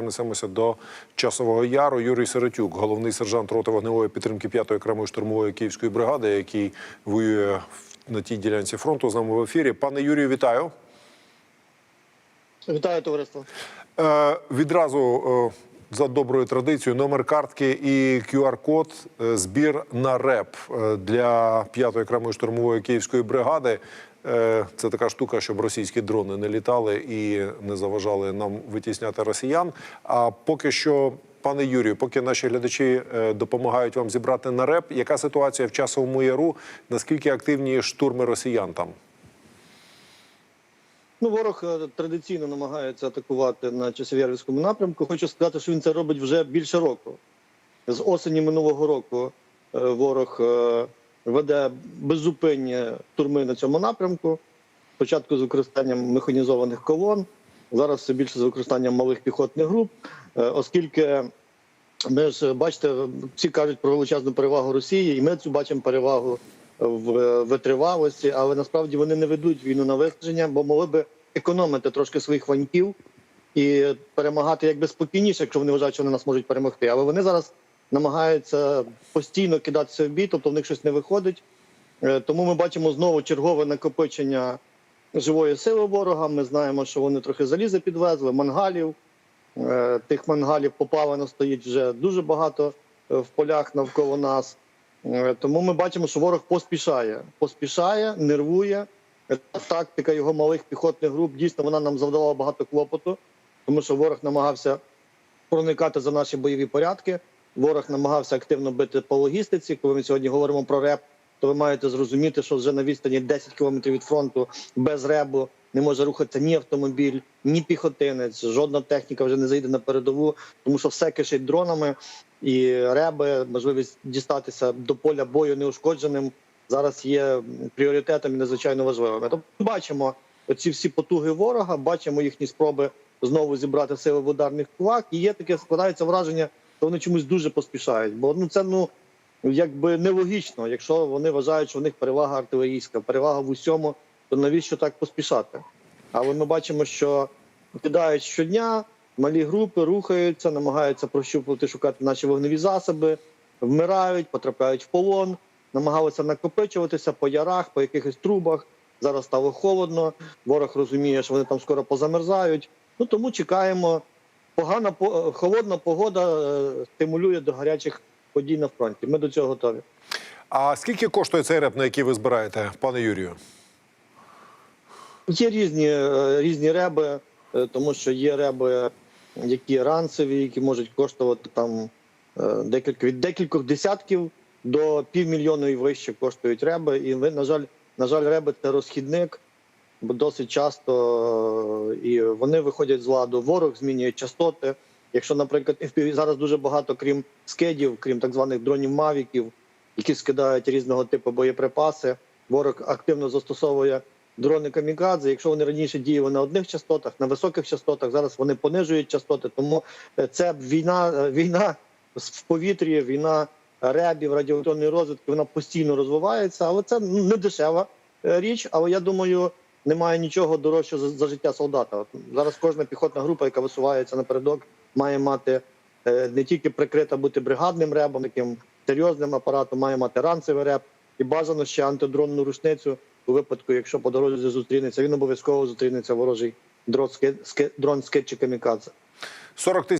Перенесемося до часового яру. Юрій Сиротюк, головний сержант роти вогневої підтримки 5-ї окремої штурмової київської бригади, який воює на тій ділянці фронту. З нами в ефірі. Пане Юрію, вітаю. Вітаю товариство. Е, відразу е, за доброю традицією номер картки і QR-код е, збір на РЕП е, для 5-ї окремої штурмової київської бригади. Е, Це така штука, щоб російські дрони не літали і не заважали нам витісняти росіян. А поки що, пане Юрію, поки наші глядачі допомагають вам зібрати на РЕП, яка ситуація в часовому яру? Наскільки активні штурми росіян там? Ну, ворог е, традиційно намагається атакувати на Часов'ярівському напрямку. Хочу сказати, що він це робить вже більше року. З осені минулого року е, ворог е, веде беззупинні штурми на цьому напрямку. Спочатку з використанням механізованих колон, зараз все більше з використанням малих піхотних груп, оскільки ми ж бачите, всі кажуть про величезну перевагу Росії, і ми цю бачимо перевагу в витривалості, але насправді вони не ведуть війну на виснаження, бо могли би економити трошки своїх ваньків і перемагати якби спокійніше, якщо вони вважають, що вони нас можуть перемогти. Але вони зараз намагаються постійно кидатися в бій, тобто в них щось не виходить. Е, Тому ми бачимо знову чергове накопичення живої сили ворога. Ми знаємо, що вони трохи заліза підвезли, мангалів. Е, Тих мангалів попалено стоїть вже дуже багато е, в полях навколо нас. Е, Тому ми бачимо, що ворог поспішає, поспішає, нервує. Е, Тактика його малих піхотних груп дійсно вона нам завдала багато клопоту, тому що ворог намагався проникати за наші бойові порядки. Ворог намагався активно бити по логістиці. Коли ми сьогодні говоримо про реп, то ви маєте зрозуміти, що вже на відстані 10 кілометрів від фронту без ребу не може рухатися ні автомобіль, ні піхотинець. Жодна техніка вже не зайде на передову, тому що все кишить дронами і реби, можливість дістатися до поля бою неушкодженим зараз є пріоритетом і надзвичайно важливими. Тобто бачимо оці всі потуги ворога, бачимо їхні спроби знову зібрати сили в ударних кулак. І є таке складається враження, що вони чомусь дуже поспішають. Бо ну це ну якби нелогічно, якщо вони вважають, що в них перевага артилерійська, перевага в усьому, то навіщо так поспішати? Але ми бачимо, що кидають щодня, малі групи рухаються, намагаються прощупувати, шукати наші вогневі засоби, вмирають, потрапляють в полон, намагалися накопичуватися по ярах, по якихось трубах. Зараз стало холодно. Ворог розуміє, що вони там скоро позамерзають. Ну тому чекаємо. Погана по- холодна погода е, стимулює до гарячих подій на фронті. Ми до цього готові. А скільки коштує цей реп, на який ви збираєте, пане Юрію? Є різні, е, різні реби, е, тому що є реби, які ранцеві, які можуть коштувати там е, декілька від декількох десятків до півмільйона і вище коштують реби. І ви, на жаль, на жаль, реби це розхідник, бо досить часто е, і вони виходять з ладу. Ворог змінює частоти. Якщо, наприклад, FPV зараз дуже багато, крім скедів, крім так званих дронів мавіків, які скидають різного типу боєприпаси. Ворог активно застосовує дрони камікадзе. Якщо вони раніше діяли на одних частотах, на високих частотах, зараз вони понижують частоти. Тому е, це війна, е, війна в повітрі, війна ребів, радіоелектронної розвитки, вона постійно розвивається, але це не дешева е, річ. Але я думаю, немає нічого дорожчого за, життя солдата. Зараз кожна піхотна група, яка висувається напередок, має мати не тільки прикрита бути бригадним ребом, таким серйозним апаратом, має мати ранцевий реб і бажано ще антидронну рушницю у випадку, якщо по дорозі зустрінеться, він обов'язково зустрінеться ворожий дрон з дрон камікадзе. 40 тисяч